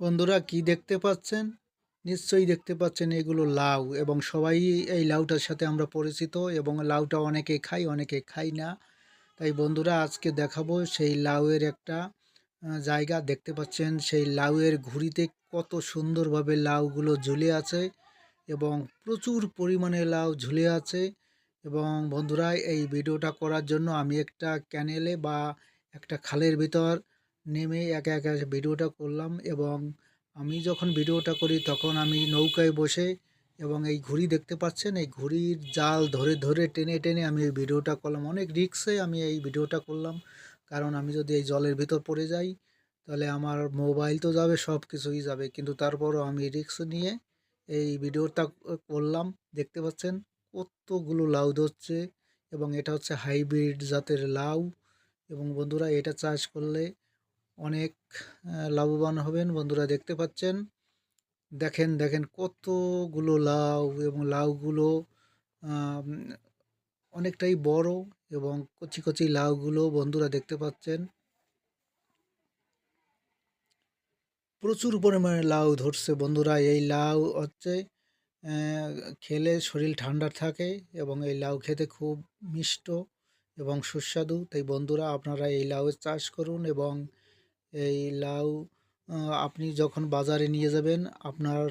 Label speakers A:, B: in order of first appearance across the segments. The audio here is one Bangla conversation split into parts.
A: বন্ধুরা কি দেখতে পাচ্ছেন? নিশ্চয়ই দেখতে পাচ্ছেন এগুলো লাউ এবং সবাই এই লাউটার সাথে আমরা পরিচিত এবং লাউটা অনেকে খাই অনেকে খাই না। তাই বন্ধুরা আজকে দেখাবো সেই লাউয়ের একটা জায়গা। দেখতে পাচ্ছেন সেই লাউয়ের ঘুড়িতে কত সুন্দরভাবে লাউগুলো ঝুলে আছে এবং প্রচুর পরিমাণে লাউ ঝুলে আছে এবং বন্ধুরা এই ভিডিওটা করার জন্য আমি একটা ক্যানেলে বা একটা খালের ভিতর নেমে একে একে ভিডিওটা করলাম এবং আমি যখন ভিডিওটা করি তখন আমি নৌকায় বসে এবং এই ঘুড়ি দেখতে পাচ্ছেন, এই ঘুড়ির জাল ধরে ধরে টেনে টেনে আমি এই ভিডিওটা করলাম। অনেক রিক্সে আমি এই ভিডিওটা করলাম, কারণ আমি যদি এই জলের ভিতর পড়ে যাই তাহলে আমার মোবাইল তো যাবে, সব কিছুই যাবে। কিন্তু তারপরও আমি রিক্স নিয়ে এই ভিডিওটা করলাম, দেখতে পাচ্ছেন কতগুলো লাউ ধরছে এবং এটা হচ্ছে হাইব্রিড জাতের লাউ। এবং বন্ধুরা এটা চাষ করলে অনেক লাভবান হবেন। বন্ধুরা দেখতে পাচ্ছেন? দেখেন দেখেন কতগুলো লাউ এবং লাউগুলো অনেকটাই বড় এবং কচি কচি লাউগুলো বন্ধুরা দেখতে পাচ্ছেন। প্রচুর পরিমাণে লাউ ধরছে বন্ধুরা। এই লাউ হচ্ছে খেলে শরীর ঠান্ডা থাকে এবং এই লাউ খেতে খুব মিষ্ট এবং সুস্বাদু। তাই বন্ধুরা আপনারা এই লাউয়ের চাষ করুন এবং এই লাউ আপনি যখন বাজারে নিয়ে যাবেন, আপনার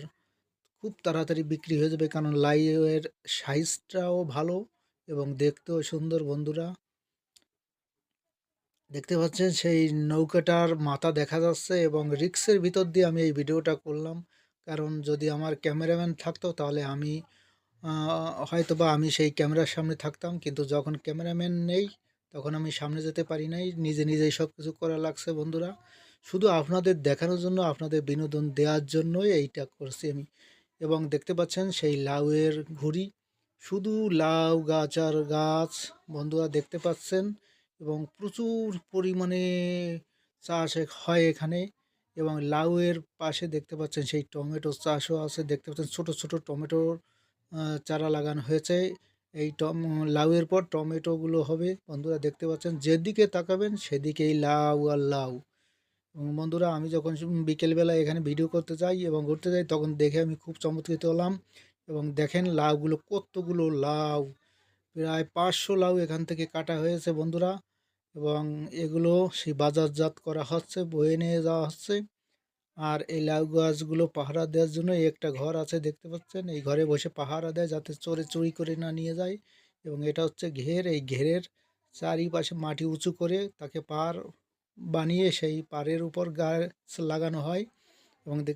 A: খুব তাড়াতাড়ি বিক্রি হয়ে যাবে। কারণ লাউয়ের সাইজটাও ভালো এবং দেখতেও সুন্দর বন্ধুরা। দেখতে পাচ্ছেন সেই নৌকাটার মাথা দেখা যাচ্ছে এবং রিক্সের ভিতর দিয়ে আমি এই ভিডিওটা করলাম। কারণ যদি আমার ক্যামেরাম্যান থাকতো তাহলে আমি হয়তো বা আমি সেই ক্যামেরার সামনে থাকতাম। কিন্তু যখন ক্যামেরাম্যান নেই তখন আমি সামনে যেতে পারি নাই। নিজে নিজেই সব কিছু করা লাগছে বন্ধুরা। শুধু আপনাদের দেখানোর জন্য, আপনাদের বিনোদন দেওয়ার জন্যই এইটা করছি আমি। এবং দেখতে পাচ্ছেন সেই লাউয়ের ঘুড়ি। শুধু লাউ গাছ আর গাছ, বন্ধুরা দেখতে পাচ্ছেন। এবং প্রচুর পরিমাণে চাষ হয় এখানে। এবং লাউয়ের পাশে দেখতে পাচ্ছেন সেই টমেটো চাষও আছে। দেখতে পাচ্ছেন ছোট ছোট টমেটোর চারা লাগানো হয়েছে। এই টম, লাউয়ের পর টমেটোগুলো হবে। বন্ধুরা, দেখতে পাচ্ছেন, যেদিকে তাকাবেন সেদিকেই লাউ আর লাউ। বন্ধুরা, আমি যখন বিকেলবেলা এখানে ভিডিও করতে যাই এবং ঘুরতে যাই, তখন দেখে আমি খুব চমৎকৃত হলাম এবং দেখেন লাউগুলো কতগুলো লাউ। প্রায় পাঁচশো লাউ এখান থেকে কাটা হয়েছে, বন্ধুরা। এবং এগুলো সেই বাজারজাত করা হচ্ছে, বয়ে নিয়ে যাওয়া হচ্ছে। আর এই লাউ গাছগুলো পাহারা দেওয়ার জন্য একটা ঘর আছে, দেখতে পাচ্ছেন? এই ঘরে বসে পাহারা দেয় যাতে চোরে চুরি করে না নিয়ে যায় এবং এটা হচ্ছে ঘের। এই ঘেরের চারিপাশে মাটি উঁচু করে তাকে পার বানিয়ে সেই পাড়ের উপর গাছ লাগানো হয় এবং দেখ